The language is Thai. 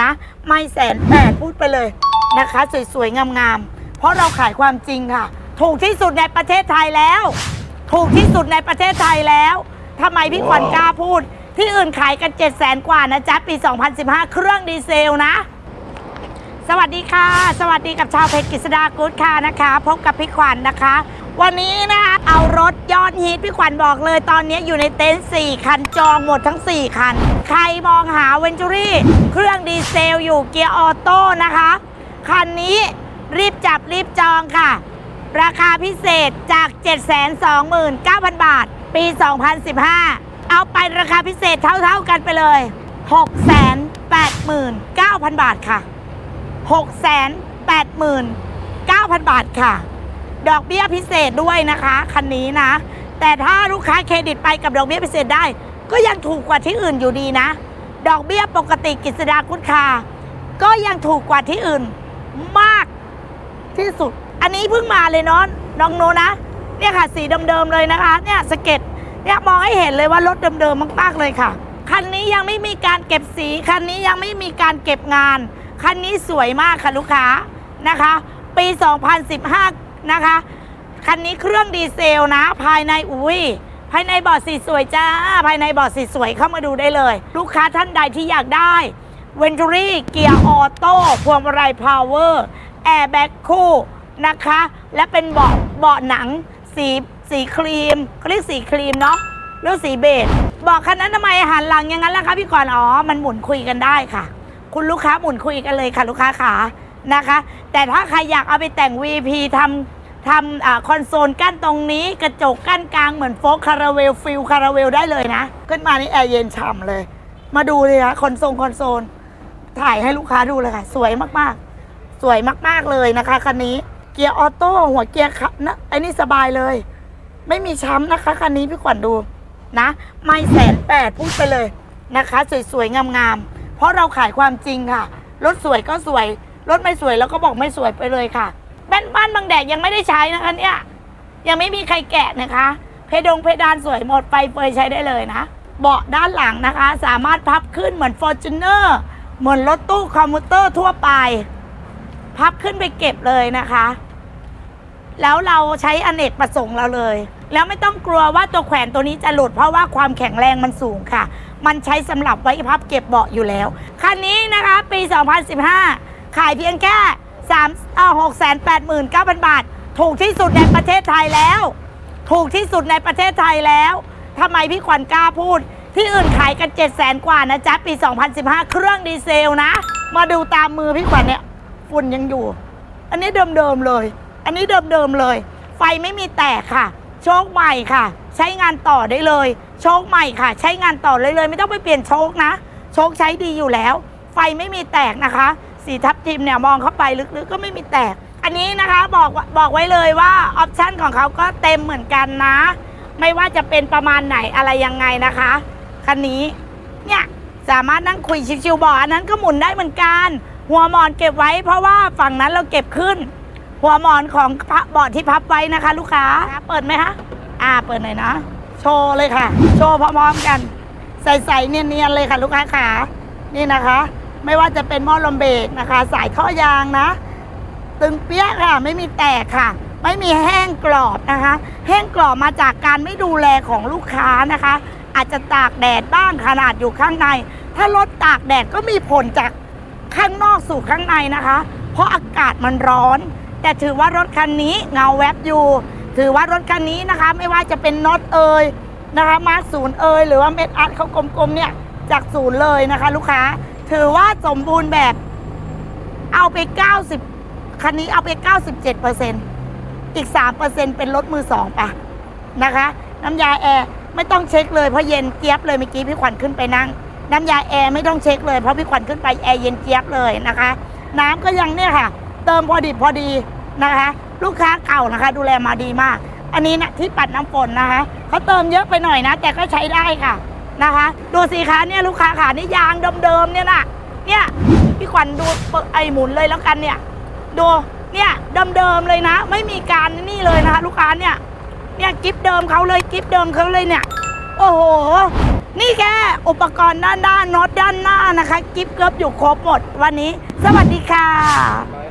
นะ ไม่แสนแปดพูดไปเลยนะคะ สวยๆ งามๆ เพราะเราขายความจริงค่ะ ถูกที่สุดในประเทศไทยแล้ว ถูกที่สุดในประเทศไทยแล้วทำไมพี่ขวัญกล้าพูด ที่อื่นขายกัน7 0 0 0 0 0กว่านะจ๊ะ ปี 2015 เครื่องดีเซลนะ สวัสดีค่ะ สวัสดีกับชาวเพจกฤษดากู๊ดค่ะนะคะ พบกับพี่ขวัญนะคะ วันนี้นะคะเอารถยอดฮิตพี่ขวัญบอกเลยตอนนี้อยู่ในเต็นท์4คันจองหมดทั้ง 4 คัน ใครมองหาเวนจูรี่เครื่องดีเซลอยู่เกียร์ออโต้นะคะ คันนี้รีบจับรีบจองค่ะ ราคาพิเศษจาก 729,000 บาท ปี 2015 เอาไปราคาพิเศษเท่าๆกันไปเลย 689,000 บาทค่ะ 689,000 บาทค่ะ ดอกเบี้ยพิเศษด้วยนะคะคันนี้นะ แต่ถ้าลูกค้าเครดิตไปกับดอกเบี้ยพิเศษได้ ก็ยังถูกกว่าที่อื่นอยู่ดีนะ ดอกเบี้ยปกติกิจสดาคุณคา ก็ยังถูกกว่าที่อื่นมากที่สุด อันนี้เพิ่งมาเลยเนาะน้องโนนะ เนี่ยค่ะสีเดิมๆเลยนะคะ เนี่ยสเก็ตเนี่ยมองให้เห็นเลยว่ารถเดิมๆมากๆเลยค่ะคันนี้ยังไม่มีการเก็บสีคันนี้ยังไม่มีการเก็บงานคันนี้สวยมากค่ะลูกค้านะคะ ปี 2015 นะคะ คันนี้เครื่องดีเซลนะ ภายในอุ้ยภายในเบาะสีสวยจ้า ภายในเบาะสีสวยเข้ามาดูได้เลย ลูกค้าท่านใดที่อยากได้เวนจูรี่เกียร์ออโต้พวงมาลัยพาวเวอร์แอร์แบ็กคู่นะคะ และเป็นเบาะเบาะหนังสีสีครีมเขาเรียกสีครีมเนาะหรือสีเบจบอกคันนั้นทำไมหันหลังอย่างนั้นล่ะคะพี่กรณ์อ๋อมันหมุนคุยกันได้ค่ะ คุณลูกค้าหมุนคุยกันเลยค่ะลูกค้าขา นะคะ แต่ถ้าใครอยากเอาไปแต่ง VP ทำทำอคอนโซลกั้นตรงนี้กระจกกั้นกลางเหมือนโฟกคาราเวลฟิลคาราเวลได้เลยนะ ขึ้นมานี่แอร์เย็นฉ่ำเลย มาดูเลยค่ะคอนโซลคอนโซลถ่ายให้ลูกค้าดูเลยค่ะ สวยมากๆ สวยมากๆเลยนะคะคันนี้เกียร์ออโต้หัวเกียร์ขับนะไอ้นี่สบายเลย ไม่มีช้ำนะคะคันนี้พี่ขวัญดูนะ ไม่แสนแปดพูดไปเลยนะคะ สวยๆงามๆเพราะเราขายความจริงค่ะรถสวยก็สวย รถไม่สวยเราก็บอกไม่สวยไปเลยค่ะแบ้นบ้านบางแดดยังไม่ได้ใช้นะคะเนี่ย ยังไม่มีใครแกะนะคะ เพดงเพดานสวยหมดไฟเฟยใช้ได้เลยนะ เบาะด้านหลังนะคะ สามารถพับขึ้นเหมือน f o r t u n e r เหมือนรถตู้คอมพิวเตอร์ทั่วไป พับขึ้นไปเก็บเลยนะคะ แล้วเราใช้อเนกประสงค์เราเลย แล้วไม่ต้องกลัวว่าตัวแขวนตัวนี้จะหลุดเพราะว่าความแข็งแรงมันสูงค่ะ มันใช้สำหรับไว้พับเก็บเบาะอยู่แล้ว คันนี้นะคะปี 2015 ขายเพียงแค่3เอ่อ689,000บาท ถูกที่สุดในประเทศไทยแล้ว ถูกที่สุดในประเทศไทยแล้วทำไมพี่ขวัญกล้าพูด ที่อื่นขายกัน7 0 0 0 0 0กว่านะจ๊ะ ปี 2015 เครื่องดีเซลนะ มาดูตามมือพี่ขวัญเนี่ยฝุ่นยังอยู่ อันนี้เดิมๆเลย อันนี้เดิมๆเลย ไฟไม่มีแตกค่ะ โชคใหม่ค่ะ ใช้งานต่อได้เลย โชคใหม่ค่ะ ใช้งานต่อเลยเลย ไม่ต้องไปเปลี่ยนโชคนะ โชคใช้ดีอยู่แล้ว ไฟไม่มีแตกนะคะ สีทับทิมเนี่ยมองเข้าไปลึกๆก็ไม่มีแตก อันนี้นะคะบอกบอกไว้เลยว่าออปชั่นของเขาก็เต็มเหมือนกันนะ ไม่ว่าจะเป็นประมาณไหนอะไรยังไงนะคะคันนี้เนี่ยสามารถนั่งคุยชิวๆเบอกอันนั้นก็หมุนได้เหมือนกัน หัวหมอนเก็บไว้ เพราะว่าฝั่งนั้นเราเก็บขึ้น หัวหมอนของพระเบาะที่พับไว้นะคะ ลูกค้าเปิดไหมคะอ่าเปิดหน่อยนะ โชว์เลยค่ะ โชว์พร้อมๆกัน ใสๆเนียนๆเลยค่ะ ลูกค้าขานี่นะคะ ไม่ว่าจะเป็นหม้อลมเบรกนะคะ สายท่อยางนะ ตึงเปี้ยค่ะ ไม่มีแตกค่ะ ไม่มีแห้งกรอบนะคะ แห้งกรอบมาจากการไม่ดูแลของลูกค้านะคะ อาจจะตากแดดบ้างขนาดอยู่ข้างใน ถ้ารถตากแดดก็มีผลจากข้างนอกสู่ข้างในนะคะ เพราะอากาศมันร้อน แต่ถือว่ารถคันนี้เงาแวบอยู่ ถือว่ารถคันนี้นะคะ ไม่ว่าจะเป็นน็อตเอยนะคะมาร์คศูนย์เอยหรือว่าเม็ดอัดเขากลมๆเนี่ยจากศูนย์เลยนะคะ ลูกค้า ถือว่าสมบูรณ์แบบ เอาไป 90 คันนี้เอาไป 97เปอร์เซ็นต์อีก3เปอร์เซ็นต์เป็นรถมือสองไปนะคะ น้ำยาแอร์ไม่ต้องเช็คเลยเพราะเย็นเจี๊ยบเลยเมื่อกี้พี่ขวัญขึ้นไปนั่ง น้ำยาแอร์ไม่ต้องเช็คเลยเพราะพี่ขวัญขึ้นไปแอร์เย็นเจี๊ยบเลยนะคะ น้ำก็ยังเนี่ยค่ะ เติมพอดีพอดีนะคะ ลูกค้าเก่านะคะ ดูแลมาดีมาก อันนี้นะที่ปัดน้ำฝนนะคะเขาเติมเยอะไปหน่อยนะ แต่ก็ใช้ได้ค่ะ นะคะดูสิคะเนี่ยลูกค้าขานี่ยางเดิมๆเนี่ยนะเนี่ยพี่ขวัญดูไอหมุนเลยแล้วกันเนี่ยดูเนี่ยเดิมๆเลยนะ ไม่มีการนี่เลยนะคะลูกค้าเนี่ยเนี่ยกิฟเดิมเขาเลยกิฟเดิมเขาเลยเนี่ย โอ้โห นี่แค่อุปกรณ์ด้านด้านน็อตด้านหน้านะคะกิฟเกือบอยู่ครบหมดวันนี้ สวัสดีค่ะ